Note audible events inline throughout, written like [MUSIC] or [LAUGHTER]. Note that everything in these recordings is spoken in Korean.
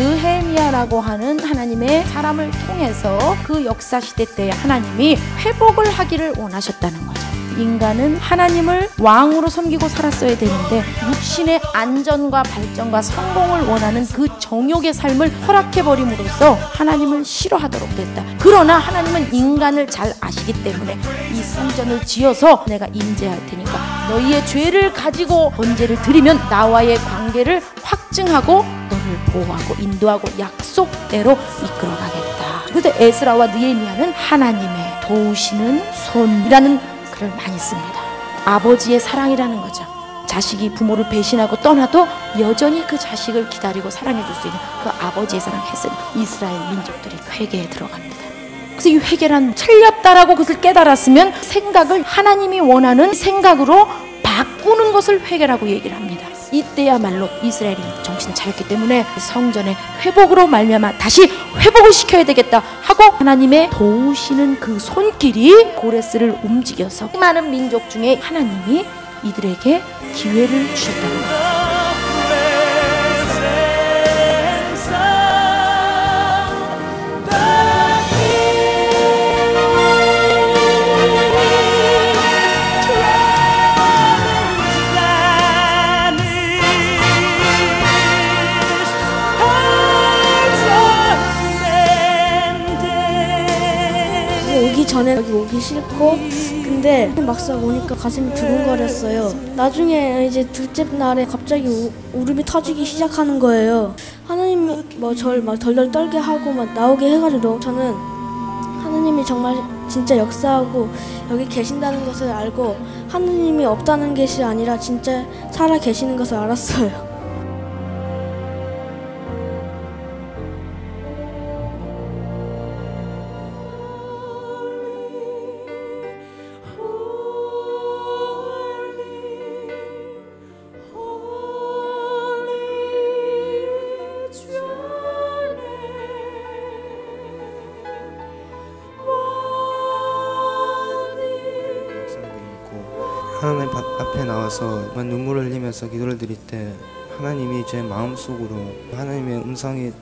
느헤미야라고 하는 하나님의 사람을 통해서 그 역사 시대 때 하나님이 회복을 하기를 원하셨다는 거죠. 인간은 하나님을 왕으로 섬기고 살았어야 되는데 육신의 안전과 발전과 성공을 원하는 그 정욕의 삶을 허락해 버림으로써 하나님을 싫어하도록 됐다. 그러나 하나님은 인간을 잘 아시기 때문에 이 성전을 지어서 내가 임재할 테니까 너희의 죄를 가지고 번제를 드리면 나와의 관계를 확증하고 너를 보호하고 인도하고 약속대로 이끌어가겠다. 그래서 에스라와 느헤미야는 하나님의 도우시는 손이라는 글을 많이 씁니다. 아버지의 사랑이라는 거죠. 자식이 부모를 배신하고 떠나도 여전히 그 자식을 기다리고 사랑해 줄 수 있는 그 아버지의 사랑 했으니 이스라엘 민족들이 회개에 들어갑니다. 그래서 이 회개란 틀렸다라고 그것을 깨달았으면 생각을 하나님이 원하는 생각으로 바꾸는 것을 회개라고 얘기를 합니다. 이때야말로 이스라엘이 정신 차렸기 때문에 성전의 회복으로 말미암아 다시 회복을 시켜야 되겠다 하고 하나님의 도우시는 그 손길이 고레스를 움직여서 많은 민족 중에 하나님이 이들에게 기회를 주셨다는 거예요. 오기 전에 여기 오기 싫고 근데 막상 오니까 가슴이 두근거렸어요. 나중에 이제 둘째 날에 갑자기 우, 울음이 터지기 시작하는 거예요. 하나님이 뭐 저를 막 덜덜 떨게 하고 막 나오게 해가지고 저는 하나님이 정말 진짜 역사하고 여기 계신다는 것을 알고 하나님이 없다는 것이 아니라 진짜 살아 계시는 것을 알았어요. 하나님 바- 앞에 나와서 눈물을 흘리면서 기도를 드릴 때 하나님이 제 마음속으로 하나님의 음성이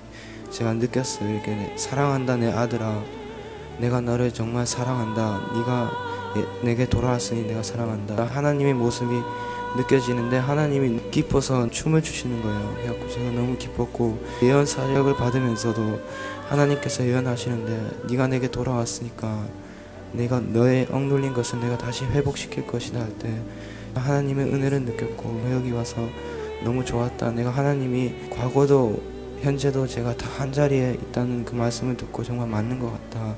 제가 느꼈어요. 이렇게 사랑한다 내 아들아. 내가 너를 정말 사랑한다. 네가 예- 내게 돌아왔으니 내가 사랑한다. 하나님의 모습이 느껴지는데 하나님이 기뻐서 춤을 추시는 거예요. 그래갖고 제가 너무 기뻤고 예언 사역을 받으면서도 하나님께서 예언하시는데 네가 내게 돌아왔으니까 내가 너의 억눌린 것을 내가 다시 회복시킬 것이다 할 때 하나님의 은혜를 느꼈고 여기 와서 너무 좋았다. 내가 하나님이 과거도 현재도 제가 다 한 자리에 있다는 그 말씀을 듣고 정말 맞는 것 같다.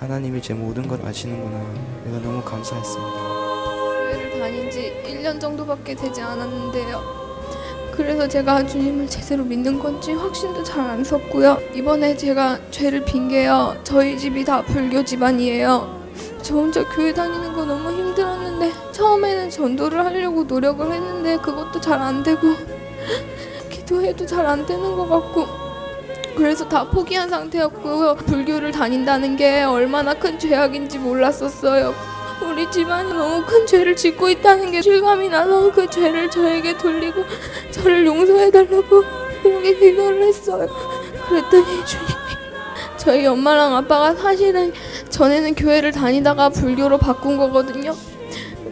하나님이 제 모든 걸 아시는구나. 내가 너무 감사했습니다. 교회를 다닌 지 1년 정도밖에 되지 않았는데요. 그래서 제가 주님을 제대로 믿는 건지 확신도 잘 안 섰고요. 이번에 제가 죄를 빈게요. 저희 집이 다 불교 집안이에요. 저 혼자 교회 다니는 거 너무 힘들었는데 처음에는 전도를 하려고 노력을 했는데 그것도 잘 안 되고 [LAUGHS] 기도해도 잘 안 되는 것 같고 그래서 다 포기한 상태였고요. 불교를 다닌다는 게 얼마나 큰 죄악인지 몰랐었어요. 우리 집안이 너무 큰 죄를 짓고 있다는 게 실감이 나서 그 죄를 저에게 돌리고 저를 용서해달라고 그렇게 기도를 했어요. 그랬더니 주님이 저희 엄마랑 아빠가 사실은 전에는 교회를 다니다가 불교로 바꾼 거거든요.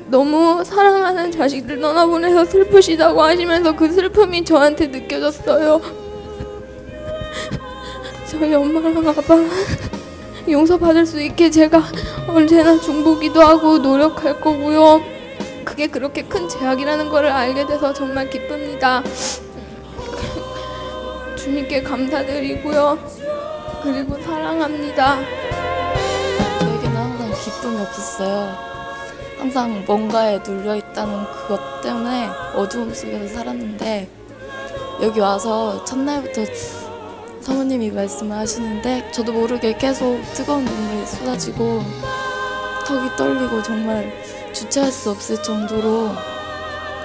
너무 사랑하는 자식들 떠나보내서 슬프시다고 하시면서 그 슬픔이 저한테 느껴졌어요. 저희 엄마랑 아빠는 용서받을 수 있게 제가 언제나 중보기도 하고 노력할 거고요. 그게 그렇게 큰 제약이라는 것을 알게 돼서 정말 기쁩니다. 주님께 감사드리고요. 그리고 사랑합니다. 저에게는 항상 기쁨이 없었어요. 항상 뭔가에 눌려 있다는 그것 때문에 어두움 속에서 살았는데 여기 와서 첫날부터 사모님이 말씀을 하시는데 저도 모르게 계속 뜨거운 눈물이 쏟아지고 턱이 떨리고 정말 주체할 수 없을 정도로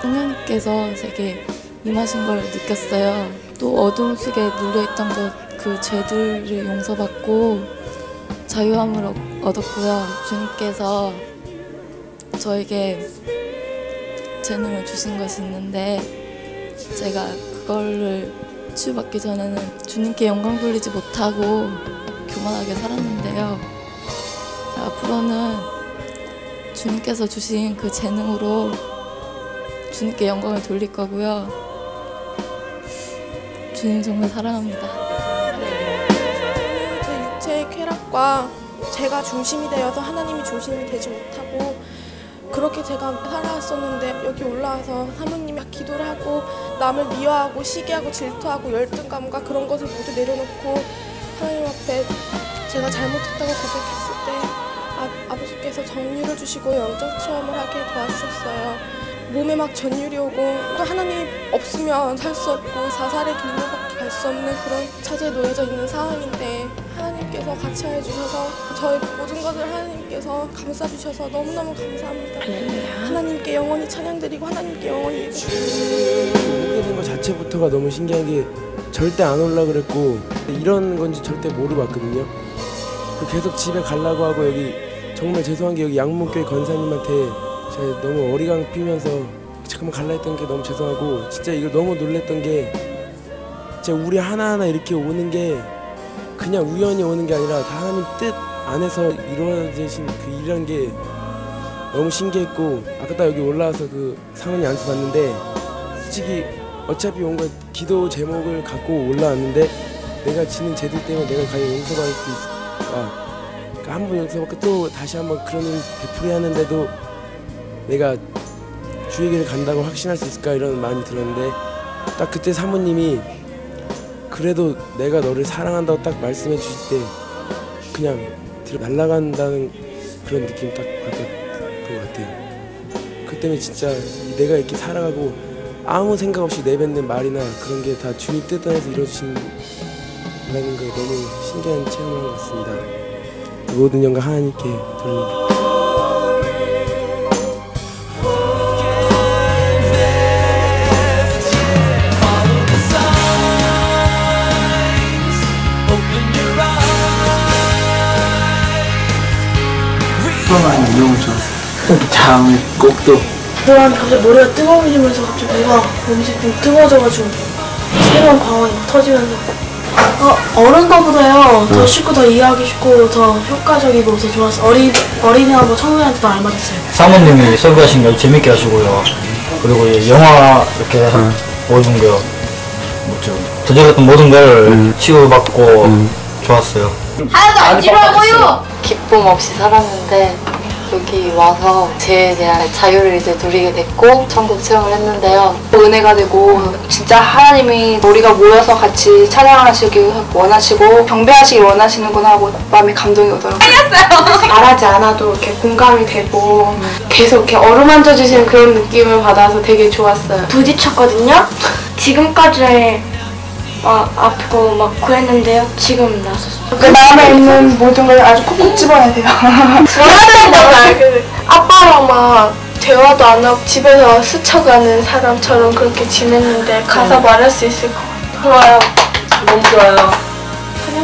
성령님께서 제게 임하신 걸 느꼈어요. 또 어두움 속에 눌려있던 것, 그 죄들을 용서받고 자유함을 얻- 얻었고요. 주님께서 저에게 재능을 주신 것이 있는데 제가 그거를 치유받기 전에는 주님께 영광 돌리지 못하고 교만하게 살았는데요. 앞으로는 주님께서 주신 그 재능으로 주님께 영광을 돌릴 거고요. 주님 정말 사랑합니다. 제 육체의 쾌락과 제가 중심이 되어서 하나님이 중심이 되지 못하고 그렇게 제가 살아왔었는데 여기 올라와서 사모님이 기도를 하고 남을 미워하고 시기하고 질투하고 열등감과 그런 것을 모두 내려놓고 하나님 앞에 제가 잘못했다고 고백했을 때 아, 아버지께서 정리를 주시고 영적 체험을 하게 도와주셨어요. 몸에 막 전율이 오고 또 하나님 없으면 살 수 없고 자살의 길로밖에 갈 수 없는 그런 차제에 놓여져 있는 상황인데 하나님께서 같이 해주셔서 저의 모든 것을 하나님께서 감싸주셔서 너무너무 감사합니다. 하나님께 영원히 찬양드리고 하나님께 영원히 된것 자체부터가 너무 신기한 게 절대 안 올라 그랬고 이런 건지 절대 모르고 왔거든요. 그 계속 집에 가려고 하고 여기 정말 죄송한 게 여기 양문교회 권사님한테 제가 너무 어리광 피면서 잠깐만 갈라 했던 게 너무 죄송하고 진짜 이걸 너무 놀랬던 게 진짜 우리 하나하나 이렇게 오는 게 그냥 우연히 오는 게 아니라 다 하나님 뜻 안에서 이루어지신 그 일이란 게 너무 신기했고 아까 딱 여기 올라와서 그 상원이 안수 봤는데 솔직히 어차피 온 거 기도 제목을 갖고 올라왔는데 내가 지는 죄들 때문에 내가 과연 용서받을 수 있을까? 그러니까 한 번 용서받고 또 다시 한번 그런 일 되풀이 하는데도 내가 주에게를 간다고 확신할 수 있을까? 이런 마음이 들었는데 딱 그때 사모님이 그래도 내가 너를 사랑한다고 딱 말씀해 주실 때 그냥 뒤로 날아간다는 그런 느낌 딱 받았던 것 같아요. 그 때문에 진짜 내가 이렇게 살아가고 아무 생각 없이 내뱉는 말이나 그런 게 다 주님 뜻 안에서 이루어진다는 게 너무 신기한 체험을 한것 같습니다. 모든 영광 하나님께 돌립니다. 너무 좋았어. 다음에 꼭 또. 그러한 갑자기 머리가 뜨거워지면서 갑자기 뭔가 몸이 좀 뜨거워져가지고 새로운 방황이 터지면서 어, 어른 거보다요 더 쉽고 더 이해하기 쉽고 더 효과적이고 더 좋았어 어린 어린이하고 청소년한테 더 알맞았어요. 사모님이 설교하신 거 재밌게 하시고요. 그리고 이 영화 이렇게 모든 거 뭐죠? 도전했던 모든 걸 치유받고 좋았어요. 기쁨 없이 살았는데 여기 와서 죄에 대한 자유를 이제 누리게 됐고 천국 체험을 했는데요. 은혜가 되고 진짜 하나님이 우리가 모여서 같이 찬양하시길 원하시고 경배하시길 원하시는구나 하고 마음에 감동이 오더라고요. 말하지 않아도 이렇게 공감이 되고 계속 이렇게 어루만져 주시는 그런 느낌을 받아서 되게 좋았어요. 부딪혔거든요. 지금까지 막 아프고 막 그랬는데요. 지금 나서 그 마음에 있는 모든 걸 아주 콕콕 집어야 돼요. [LAUGHS] 원하는 아빠랑 막 대화도 안 하고 집에서 스쳐가는 사람처럼 그렇게 지냈는데 가서 말할 수 있을 것 같아요. 좋아요. 너무 좋아요.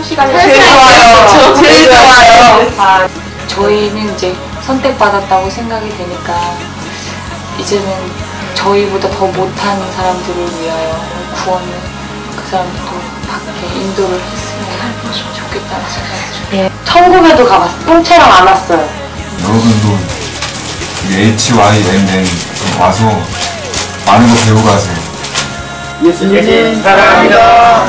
시간이 제일 좋아요. 제일 좋아요. 저희는 이제 선택받았다고 생각이 되니까 이제는 저희보다 더 못한 사람들을 위하여 구원을 그 사람들도 밖에 인도를 했으면 좋겠다는 생각이 좀 천국에도 가봤어요. 통째랑 안 왔어요. 여러분도 HYMN 와서 많은 거 배우고 가세요. 예수님 사랑합니다.